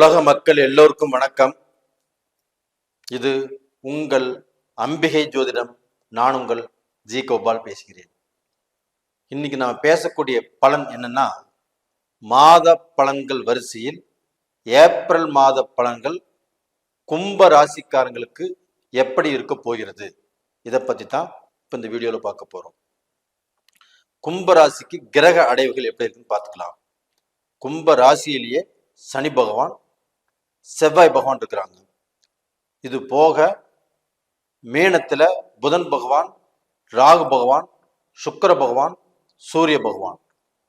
உலக மக்கள் எல்லோருக்கும் வணக்கம். இது உங்கள் அம்பிகை ஜோதிடம். நான் உங்கள் ஜி கோபால் பேசுகிறேன். இன்னைக்கு நாம் பேசக்கூடிய பலன் என்னன்னா மாத பலன்கள் வரிசையில் ஏப்ரல் மாத பலன்கள் கும்ப ராசிக்காரங்களுக்கு எப்படி இருக்க போகிறது? இதை பத்தி தான் இப்போ இந்த வீடியோவில் பார்க்க போறோம். கும்ப ராசிக்கு கிரக அடைவுகள் எப்படி இருக்குன்னு பார்த்துக்கலாம். கும்ப ராசியிலேயே சனி பகவான் செவ்வாய் பகவான் இருக்கிறாங்க. இது போக மீனத்தில் புதன் பகவான் ராகு பகவான் சுக்கர பகவான் சூரிய பகவான்.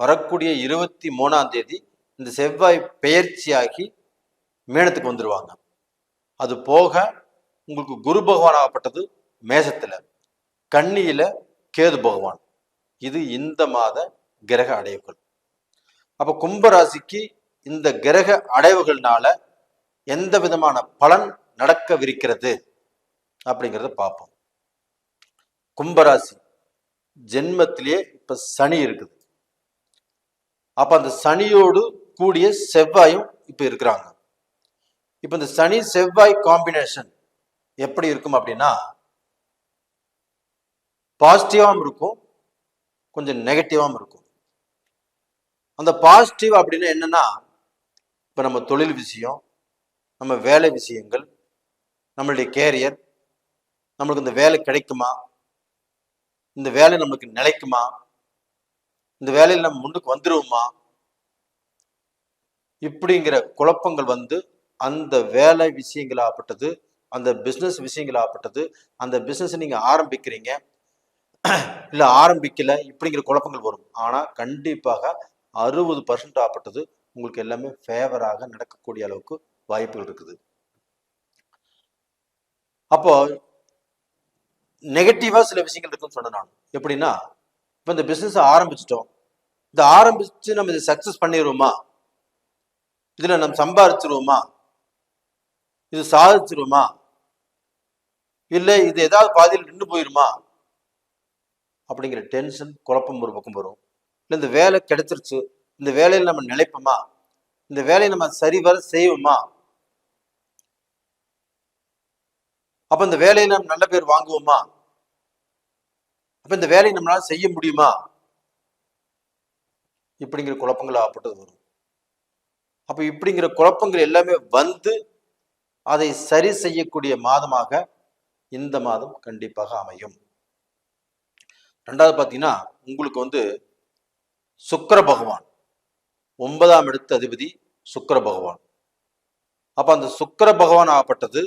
வரக்கூடிய இருபத்தி மூணாம் தேதி இந்த செவ்வாய் பெயர்ச்சியாகி மீனத்துக்கு வந்துடுவாங்க அது போக உங்களுக்கு குரு பகவான் ஆகப்பட்டது மேசத்தில். கண்ணியில் கேது பகவான். இது இந்த மாத கிரக அடைவுகள். அப்போ கும்பராசிக்கு இந்த கிரக அடைவுகள்னால எந்த விதமான பலன் நடக்கவிருக்கிறது அப்படிங்கிறத பார்ப்போம். கும்பராசி ஜென்மத்திலேயே இப்ப சனி இருக்குது. அப்ப அந்த சனியோடு கூடிய செவ்வாயும் இப்ப இருக்கிறாங்க. இப்ப இந்த சனி செவ்வாய் காம்பினேஷன் எப்படி இருக்கும் அப்படின்னா பாசிட்டிவாகவும் இருக்கும் கொஞ்சம் நெகட்டிவாகவும் இருக்கும். அந்த பாசிட்டிவ் அப்படின்னா என்னன்னா இப்போ நம்ம தொழில் விஷயம் நம்ம வேலை விஷயங்கள் நம்மளுடைய கேரியர் நம்மளுக்கு இந்த வேலை கிடைக்குமா? இந்த வேலை நம்மளுக்கு நிலைக்குமா? இந்த வேலையில் நம்ம முன்னுக்கு வந்துடுவோமா இப்படிங்கிற குழப்பங்கள் வந்து அந்த வேலை விஷயங்களாகப்பட்டது அந்த பிஸ்னஸ் விஷயங்களாகப்பட்டது அந்த பிஸ்னஸ் நீங்கள் ஆரம்பிக்கிறீங்க. இல்லை ஆரம்பிக்கல இப்படிங்கிற குழப்பங்கள் வரும். ஆனால் கண்டிப்பாக அறுபது பர்சன்ட் ஆகப்பட்டது உங்களுக்கு எல்லாமே ஃபேவராக நடக்கக்கூடிய அளவுக்கு வாய்ப்புகள் இருக்குது. அப்போ நெகட்டிவா சில விஷயங்கள் இருக்குன்னு சொன்னேன் நான். எப்படின்னா இப்போ இந்த பிசினஸ் ஆரம்பிச்சிட்டோம். இந்த ஆரம்பிச்சு நம்ம இதை சக்சஸ் பண்ணிடுவோமா? இதுல நம்ம சம்பாரிச்சிருவோமா? இது சாதிச்சிருவோமா? இல்லை இது ஏதாவது பாதியில் நின்று போயிருமா? அப்படிங்கிற டென்ஷன் குழப்பம் ஒரு பக்கம் வரும். இல்லை இந்த வேலை கிடைச்சிருச்சு. இந்த வேலையில் நம்ம நிலைப்போமா? இந்த வேலையை நம்ம சரிவர செய்வோமா? அப்ப இந்த வேலையை நம்ம நல்ல பேர் வாங்குவோமா? அப்ப இந்த வேலையை நம்மளால செய்ய முடியுமா? இப்படிங்கிற குழப்பங்கள் ஆகப்பட்டது வரும். அப்ப இப்படிங்கிற குழப்பங்கள் எல்லாமே வந்து அதை சரி செய்யக்கூடிய மாதமாக இந்த மாதம் கண்டிப்பாக அமையும். ரெண்டாவது பார்த்தீங்கன்னா உங்களுக்கு வந்து சுக்கர பகவான் ஒன்பதாம் இடத்து அதிபதி சுக்கர பகவான். அப்ப அந்த சுக்கர பகவான் ஆகப்பட்டது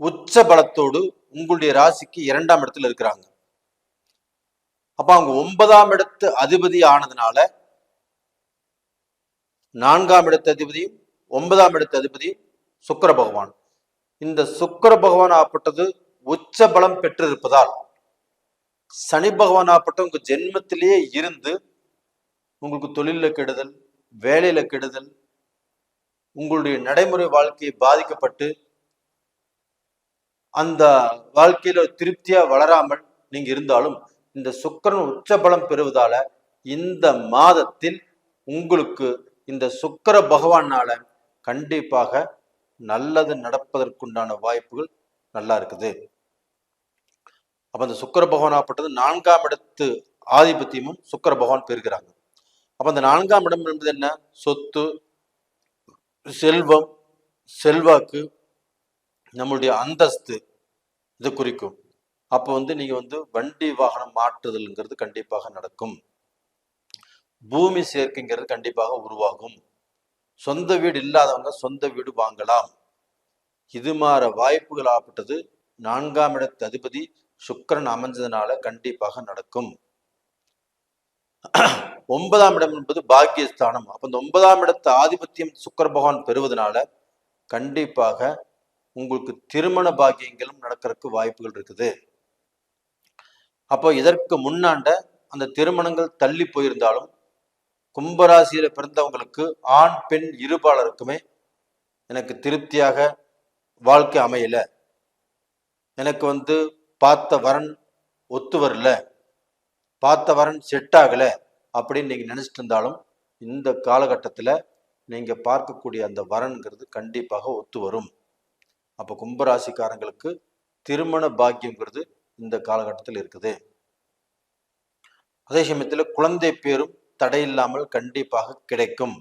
உச்ச பலத்தோடு உங்களுடைய ராசிக்கு இரண்டாம் இடத்துல இருக்கிறாங்க. அப்ப அவங்க ஒன்பதாம் இடத்து அதிபதி ஆனதுனால நான்காம் இடத்து அதிபதியும் ஒன்பதாம் இடத்து அதிபதியும் சுக்கர பகவான். இந்த சுக்கர பகவான் ஆப்பட்டது உச்ச பலம் பெற்றிருப்பதால் சனி பகவான் ஆப்பட்ட உங்க ஜென்மத்திலேயே இருந்து உங்களுக்கு தொழில கெடுதல் வேலையில கெடுதல் உங்களுடைய நடைமுறை வாழ்க்கையை பாதிக்கப்பட்டு அந்த வாழ்க்கையில திருப்தியா வளராமல் நீங்க இருந்தாலும் இந்த சுக்கரன் உச்சபலம் பெறுவதால இந்த மாதத்தில் உங்களுக்கு இந்த சுக்கர பகவானால கண்டிப்பாக நல்லது நடப்பதற்குண்டான வாய்ப்புகள் நல்லா இருக்குது. அப்ப அந்த சுக்கர பகவான் ஆப்பட்டது நான்காம் இடத்து ஆதிபத்தியமும் சுக்கர பகவான் பெறுகிறாங்க. அப்ப அந்த நான்காம் இடம் என்பது என்ன? சொத்து செல்வம் செல்வாக்கு நம்மளுடைய அந்தஸ்து இது குறிக்கும். அப்போ வந்து நீங்க வந்து வண்டி வாகனம் மாற்றுதல்ங்கிறது கண்டிப்பாக நடக்கும். பூமி சேர்க்கைங்கிறது கண்டிப்பாக உருவாகும். சொந்த வீடு இல்லாதவங்க சொந்த வீடு வாங்கலாம். இது மாற வாய்ப்புகள் ஆப்பட்டது நான்காம் இடத்து அதிபதி சுக்கிரன் அமைஞ்சதுனால கண்டிப்பாக நடக்கும். ஒன்பதாம் இடம் என்பது பாக்கியஸ்தானம். அப்போ இந்த ஒன்பதாம் இடத்து ஆதிபத்தியம் சுக்கர பகவான் பெறுவதனால கண்டிப்பாக உங்களுக்கு திருமண பாக்கியங்களும் நடக்கிறதுக்கு வாய்ப்புகள் இருக்குது. அப்போ இதற்கு முன்னாண்ட அந்த திருமணங்கள் தள்ளி போயிருந்தாலும் கும்பராசியில பிறந்தவங்களுக்கு ஆண் பெண் இருபாலருக்குமே எனக்கு திருப்தியாக வாழ்க்கை அமையல. எனக்கு வந்து பார்த்த வரன் ஒத்து வரல. பார்த்த வரன் செட் ஆகல அப்படின்னு நீங்க நினைச்சிட்டு இருந்தாலும் இந்த காலகட்டத்தில் நீங்கள் பார்க்கக்கூடிய அந்த வரன்கிறது கண்டிப்பாக ஒத்து வரும். அப்போ கும்பராசிக்காரங்களுக்கு திருமண பாக்கியங்கிறது இந்த காலகட்டத்தில் இருக்குது. அதே சமயத்தில் குழந்தை பேரும் தடையில்லாமல் கண்டிப்பாக கிடைக்கும்.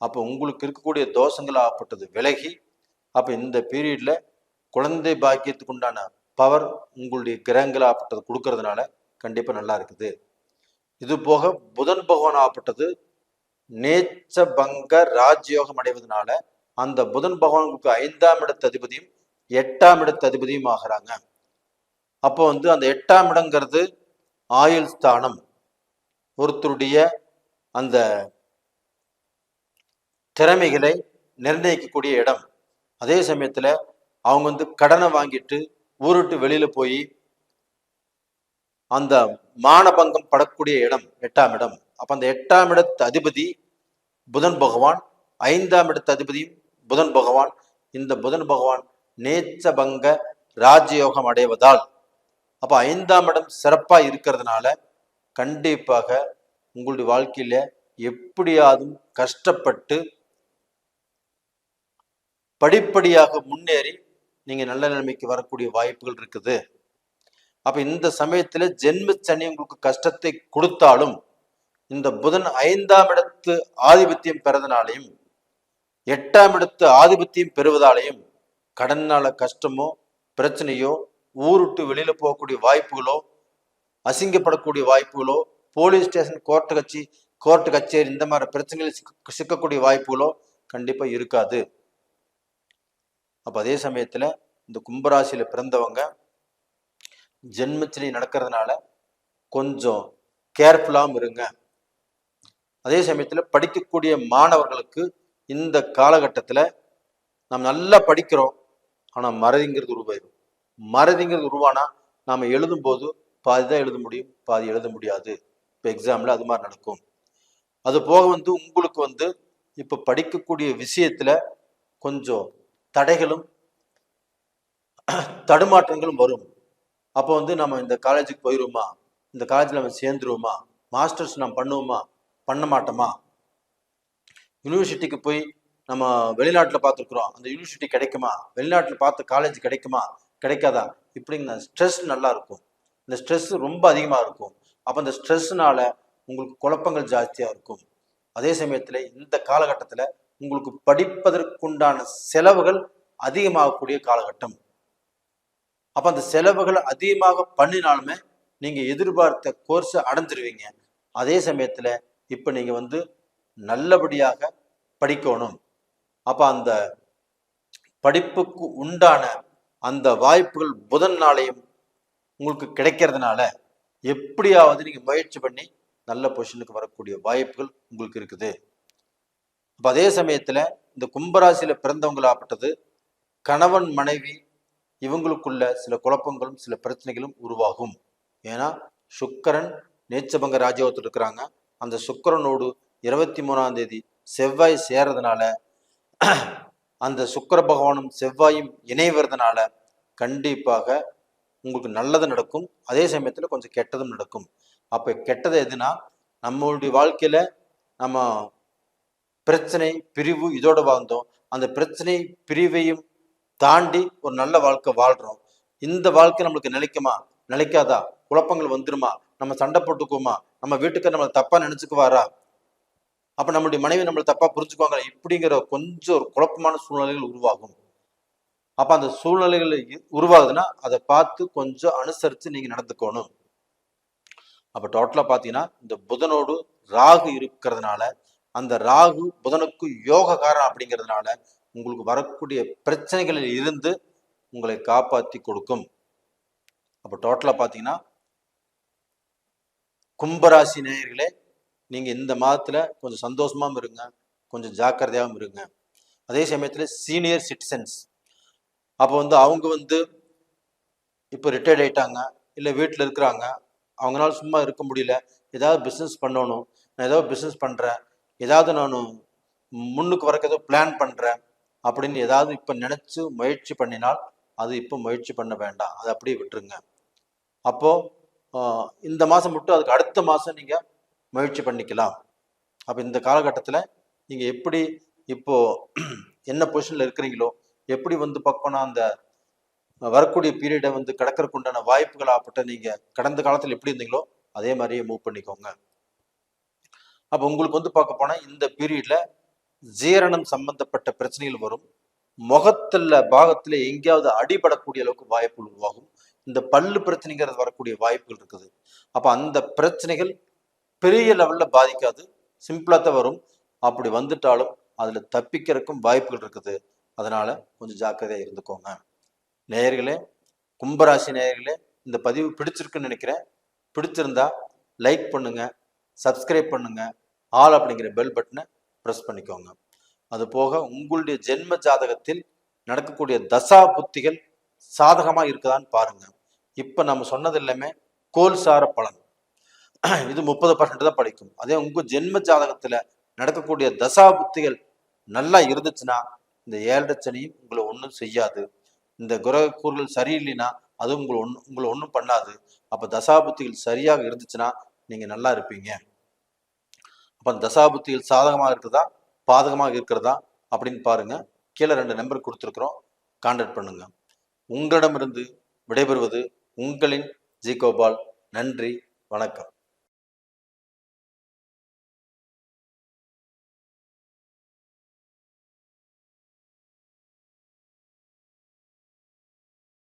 அப்போ உங்களுக்கு இருக்கக்கூடிய தோஷங்கள் ஆகப்பட்டது விலகி அப்போ இந்த பீரியட்ல குழந்தை பாக்கியத்துக்கு உண்டான பவர் உங்களுடைய கிரகங்கள் ஆகப்பட்டது கொடுக்கறதுனால கண்டிப்பாக நல்லா இருக்குது. இது போக புதன் பகவான் ஆகப்பட்டது நேச்ச பங்க ராஜயோகம் அடைவதனால அந்த புதன் பகவானுக்கு ஐந்தாம் இடத்து அதிபதியும் எட்டாம் இடத்து அதிபதியும் ஆகிறாங்க. அப்போ வந்து அந்த எட்டாம் இடங்கிறது ஆயுள் ஸ்தானம். ஒருத்தருடைய அந்த திறமைகளை நிர்ணயிக்கக்கூடிய இடம். அதே சமயத்துல அவங்க வந்து கடனை வாங்கிட்டு ஊருட்டு வெளியில போய் அந்த மானபங்கம் படக்கூடிய இடம் எட்டாம் இடம். அப்போ அந்த எட்டாம் இடத்து அதிபதி புதன் பகவான் ஐந்தாம் இடத்து அதிபதியும் புதன் பகவான் இந்த புதன் பகவான் நேச்சபங்க ராஜயோகம் அடைவதால் அப்ப ஐந்தாம் இடம் சிறப்பா இருக்கிறதுனால கண்டிப்பாக உங்களுடைய வாழ்க்கையில எப்படியாவது கஷ்டப்பட்டு படிப்படியாக முன்னேறி நீங்க நல்ல நிலைமைக்கு வரக்கூடிய வாய்ப்புகள் இருக்குது. அப்ப இந்த சமயத்துல ஜென்ம சனி உங்களுக்கு கஷ்டத்தை கொடுத்தாலும் இந்த புதன் ஐந்தாம் இடத்து ஆதிபத்தியம் பெறதுனாலையும் எட்டாம் இடத்து ஆதிபத்தியம் பெறுவதாலையும் கடனால கஷ்டமோ பிரச்சனையோ ஊருட்டு வெளியில போகக்கூடிய வாய்ப்புகளோ அசிங்கப்படக்கூடிய வாய்ப்புகளோ போலீஸ் ஸ்டேஷன் கோர்ட்டு கட்சி கோர்ட்டு கச்சேரி இந்த மாதிரி பிரச்சனைகள் சிக்க சிக்கக்கூடிய வாய்ப்புகளோ கண்டிப்பா இருக்காது. அப்ப அதே சமயத்துல இந்த கும்பராசியில பிறந்தவங்க ஜென்மச்சனி நடக்கிறதுனால கொஞ்சம் கேர்ஃபுல்லாகவும் இருங்க. அதே சமயத்துல படிக்கக்கூடிய மாணவர்களுக்கு இந்த காலகட்டத்தில் நம்ம நல்லா படிக்கிறோம் ஆனால் மறதிங்கிறது உருவாயிடும் மறதிங்கிறது உருவானா நாம் எழுதும் போது பாதி தான் எழுத முடியும் பாதி எழுத முடியாது. இப்போ எக்ஸாமில் அது மாதிரி நடக்கும். அது போக வந்து உங்களுக்கு வந்து இப்போ படிக்கக்கூடிய விஷயத்தில் கொஞ்சம் தடைகளும் தடுமாற்றங்களும் வரும். அப்போ வந்து நம்ம இந்த காலேஜுக்கு போயிடுவோமா இந்த காலேஜில் நம்ம சேர்ந்துருவோமா? மாஸ்டர்ஸ் நம்ம பண்ணுவோமா? பண்ண மாட்டோமா? யூனிவர்சிட்டிக்கு போய் நம்ம வெளிநாட்டில் பார்த்துருக்குறோம். அந்த யூனிவர்சிட்டி கிடைக்குமா? வெளிநாட்டில் பார்த்த காலேஜ் கிடைக்குமா? கிடைக்காதா? இப்படிங்கிற ஸ்ட்ரெஸ் நல்லா இருக்கும். இந்த ஸ்ட்ரெஸ் ரொம்ப அதிகமாக இருக்கும். அப்போ அந்த ஸ்ட்ரெஸ்னால உங்களுக்கு குழப்பங்கள் ஜாஸ்தியாக இருக்கும். அதே சமயத்தில் இந்த காலகட்டத்தில் உங்களுக்கு படிப்பதற்குண்டான செலவுகள் அதிகமாகக்கூடிய காலகட்டம். அப்போ அந்த செலவுகள் அதிகமாக பண்ணினாலுமே நீங்கள் எதிர்பார்த்த கோர்ஸை அடைஞ்சிருவீங்க. அதே சமயத்தில் இப்போ நீங்கள் வந்து நல்லபடியாக படிக்கணும். அப்போ அந்த படிப்புக்கு உண்டான அந்த வாய்ப்புகள் புதன் நாளையும் உங்களுக்கு கிடைக்கிறதுனால எப்படியாவது நீங்கள் முயற்சி பண்ணி நல்ல பொசிஷனுக்கு வரக்கூடிய வாய்ப்புகள் உங்களுக்கு இருக்குது. அப்போ அதே சமயத்தில் இந்த கும்பராசியில் பிறந்தவங்களாகப்பட்டது கணவன் மனைவி இவங்களுக்குள்ள சில குழப்பங்களும் சில பிரச்சனைகளும் உருவாகும். ஏன்னா சுக்கரன் நேச்சபங்க ராஜ்யத்தில் இருக்கிறாங்க. அந்த சுக்கரனோடு இருபத்தி மூணாம் தேதி செவ்வாய் சேர்றதுனால அந்த சுக்கர பகவானும் செவ்வாயும் இணைவதுனால கண்டிப்பாக உங்களுக்கு நல்லது நடக்கும். அதே சமயத்தில் கொஞ்சம் கெட்டதும் நடக்கும். அப்போ கெட்டது எதுனா நம்மளுடைய வாழ்க்கையில் நம்ம பிரச்சனை பிரிவு இதோடு வாழ்ந்தோம். அந்த பிரச்சனை பிரிவையும் தாண்டி ஒரு நல்ல வாழ்க்கை வாழ்கிறோம் இந்த வாழ்க்கை நம்மளுக்கு நிலைக்குமா? நிலைக்காதா? குழப்பங்கள் வந்துருமா? நம்ம சண்டை போட்டுக்குவோமா? நம்ம வீட்டுக்கு நம்மளை தப்பாக நினச்சிக்குவாரா? அப்ப நம்மளுடைய மனைவி நம்மளை தப்பா புரிஞ்சுக்குவாங்க இப்படிங்கிற கொஞ்சம் ஒரு குழப்பமான சூழ்நிலைகள் உருவாகும். அப்ப அந்த சூழ்நிலைகள் இ- உருவாகுதுன்னா அதை பார்த்து கொஞ்சம் அனுசரித்து நீங்க நடந்துக்கணும். அப்ப டோட்டலா பாத்தீங்கன்னா இந்த புதனோடு ராகு இருக்கிறதுனால அந்த ராகு புதனுக்கு யோககாரன் அப்படிங்கிறதுனால உங்களுக்கு வரக்கூடிய பிரச்சனைகளில் இருந்து உங்களை காப்பாத்தி கொடுக்கும். அப்ப டோட்டலா பாத்தீங்கன்னா கும்பராசி நேயர்களே நீங்கள் இந்த மாதத்தில் கொஞ்சம் சந்தோஷமாகவும் இருங்க கொஞ்சம் ஜாக்கிரதையாகவும் இருங்க. அதே சமயத்தில் சீனியர் சிட்டிசன்ஸ் அப்போ வந்து அவங்க வந்து இப்போ ரிட்டையர்ட் ஆயிட்டாங்க இல்லை வீட்டில் இருக்கிறாங்க அவங்களால சும்மா இருக்க முடியல ஏதாவது பிஸ்னஸ் பண்ணணும் நான் ஏதோ பிஸ்னஸ் பண்ணுறேன் ஏதாவது நான் முன்னுக்கு வரக்கு ஏதோ பிளான் பண்ணுறேன் அப்படின்னு ஏதாவது இப்போ நினச்சி முயற்சி பண்ணினால் அது இப்போ முயற்சி பண்ண வேண்டாம். அதை அப்படியே விட்டுருங்க. அப்போது இந்த மாதம் மட்டும் அதுக்கு அடுத்த மாதம் நீங்கள் முயற்சி பண்ணிக்கலாம். அப்போ இந்த காலகட்டத்தில் நீங்கள் எப்படி இப்போ என்ன பொசிஷனில் இருக்கிறீங்களோ எப்படி வந்து பக்கம்னா அந்த வரக்கூடிய பீரியடை வந்து கடக்கறதுக்கு உண்டான வாய்ப்புகள் ஆப்பட்ட நீங்க கடந்த காலத்துல எப்படி இருந்தீங்களோ அதே மாதிரியே மூவ் பண்ணிக்கோங்க. அப்போ உங்களுக்கு வந்து பார்க்க போனா இந்த பீரியட்ல ஜீரணம் சம்பந்தப்பட்ட பிரச்சனைகள் வரும். முகத்துல பாகத்துல எங்கேயாவது அடிபடக்கூடிய அளவுக்கு வாய்ப்புகள் உருவாகும். இந்த பல்லு பிரச்சனைங்கிறது வரக்கூடிய வாய்ப்புகள் இருக்குது. அப்ப அந்த பிரச்சனைகள் பெரிய லெவலில் பாதிக்காது. சிம்பிளாக தான் வரும். அப்படி வந்துட்டாலும் அதில் தப்பிக்கிறதுக்கும் வாய்ப்புகள் இருக்குது. அதனால் கொஞ்சம் ஜாக்கிரதையாக இருந்துக்கோங்க. நேயர்களே கும்பராசி நேயர்களே இந்த பதிவு பிடிச்சிருக்குன்னு நினைக்கிறேன். பிடிச்சிருந்தா லைக் பண்ணுங்கள் சப்ஸ்கிரைப் பண்ணுங்கள் ஆல் அப்படிங்கிற பெல் பட்டனை ப்ரெஸ் பண்ணிக்கோங்க. அது போக உங்களுடைய ஜென்ம ஜாதகத்தில் நடக்கக்கூடிய தசா புத்திகள் சாதகமாக இருக்குதான்னு பாருங்க. இப்போ நம்ம சொன்னது எல்லாமே கோல்சார பலன். இது முப்பது பர்சன்ட் தான் படிக்கும். அதே உங்க ஜென்ம ஜாதகத்துல நடக்கக்கூடிய தசா புத்திகள் நல்லா இருந்துச்சுன்னா இந்த ஏழரை சனியும் உங்களை ஒன்றும் செய்யாது. இந்த குரகக்கூறுகள் சரியில்லைன்னா அதுவும் உங்களை ஒன்று உங்களை ஒன்றும் பண்ணாது. அப்போ தசாபுத்திகள் சரியாக இருந்துச்சுன்னா நீங்கள் நல்லா இருப்பீங்க. அப்போ அந்த தசாபுத்திகள் சாதகமாக இருக்குதா பாதகமாக இருக்கிறதா அப்படின்னு பாருங்க. கீழே ரெண்டு நம்பர் கொடுத்துருக்குறோம். கான்டாக்ட் பண்ணுங்க. உங்களிடமிருந்து விடைபெறுவது உங்களின் ஜி கோபால் நன்றி. வணக்கம்.